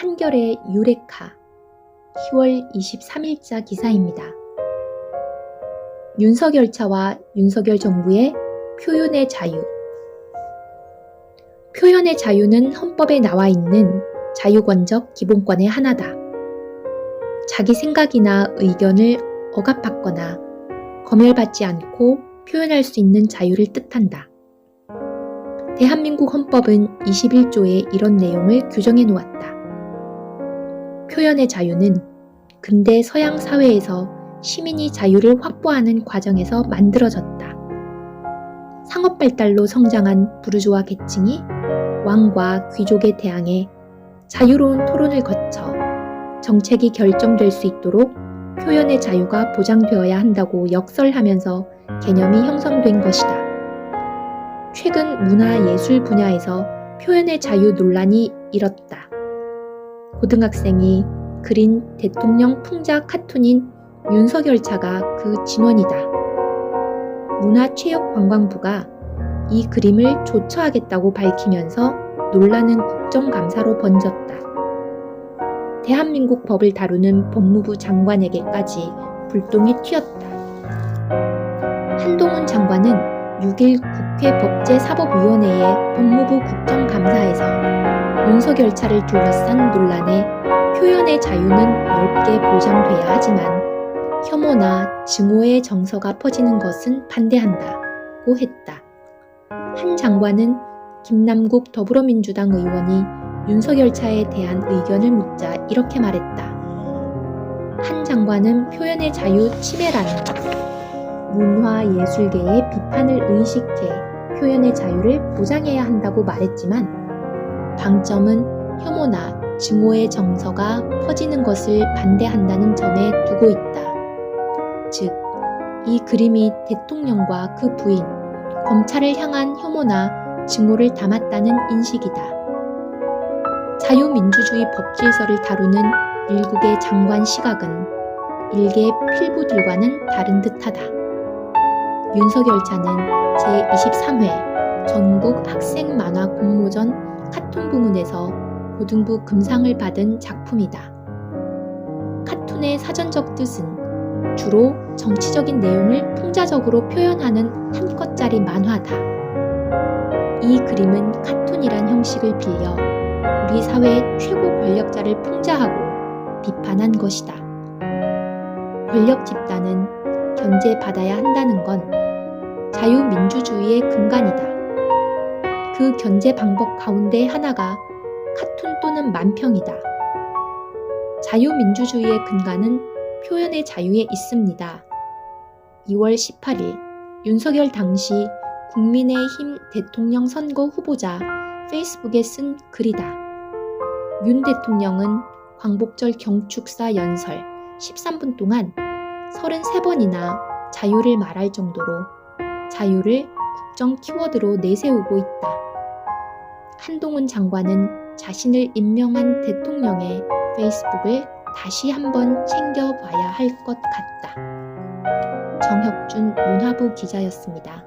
한결의 유레카 10월 23일자 기사입니다. 윤석열차와 윤석열 정부의 표현의 자유 표현의 자유는 헌법에 나와 있는 자유권적 기본권의 하나다. 자기 생각이나 의견을 억압받거나 검열받지 않고 표현할 수 있는 자유를 뜻한다. 대한민국 헌법은 21조에 이런 내용을 규정해 놓았다. 표현의 자유는 근대 서양 사회에서 시민이 자유를 확보하는 과정에서 만들어졌다. 상업 발달로 성장한 부르주아 계층이 왕과 귀족에 대항해 자유로운 토론을 거쳐 정책이 결정될 수 있도록 표현의 자유가 보장되어야 한다고 역설하면서 개념이 형성된 것이다. 최근 문화 예술 분야에서 표현의 자유 논란이 일었다. 고등학생이 그린 대통령 풍자 카툰인 윤석열 차가 그 진원이다. 문화체육관광부가 이 그림을 조처하겠다고 밝히면서 논란은 국정감사로 번졌다. 대한민국 법을 다루는 법무부 장관에게까지 불똥이 튀었다. 한동훈 장관은 6일 국회 법제사법위원회의 법무부 국정 감사에서 윤석열 차를 둘러싼 논란에 표현의 자유는 넓게 보장돼야 하지만 혐오나 증오의 정서가 퍼지는 것은 반대한다고 했다. 한 장관은 김남국 더불어민주당 의원이 윤석열 차에 대한 의견을 묻자 이렇게 말했다. 한 장관은 표현의 자유 침해라는 문화예술계의 비판을 의식해 표현의 자유를 보장해야 한다고 말했지만 방점은 혐오나 증오의 정서가 퍼지는 것을 반대한다는 점에 두고 있다. 즉, 이 그림이 대통령과 그 부인, 검찰을 향한 혐오나 증오를 담았다는 인식이다. 자유민주주의 법질서를 다루는 일국의 장관 시각은 일개 필부들과는 다른 듯하다. 윤석열차는 제23회 전국 학생 만화 공모전 카툰 부문에서 고등부 금상을 받은 작품이다. 카툰의 사전적 뜻은 주로 정치적인 내용을 풍자적으로 표현하는 한 컷짜리 만화다. 이 그림은 카툰이란 형식을 빌려 우리 사회의 최고 권력자를 풍자하고 비판한 것이다. 권력 집단은 견제받아야 한다는 건 자유민주주의의 근간이다. 그 견제 방법 가운데 하나가 카툰 또는 만평이다. 자유민주주의의 근간은 표현의 자유에 있습니다. 2월 18일 윤석열 당시 국민의힘 대통령 선거 후보자 페이스북에 쓴 글이다. 윤 대통령은 광복절 경축사 연설 13분 동안 33번이나 자유를 말할 정도로 자유를 국정 키워드로 내세우고 있다. 한동훈 장관은 자신을 임명한 대통령의 페이스북을 다시 한번 챙겨봐야 할 것 같다. 정혁준 문화부 기자였습니다.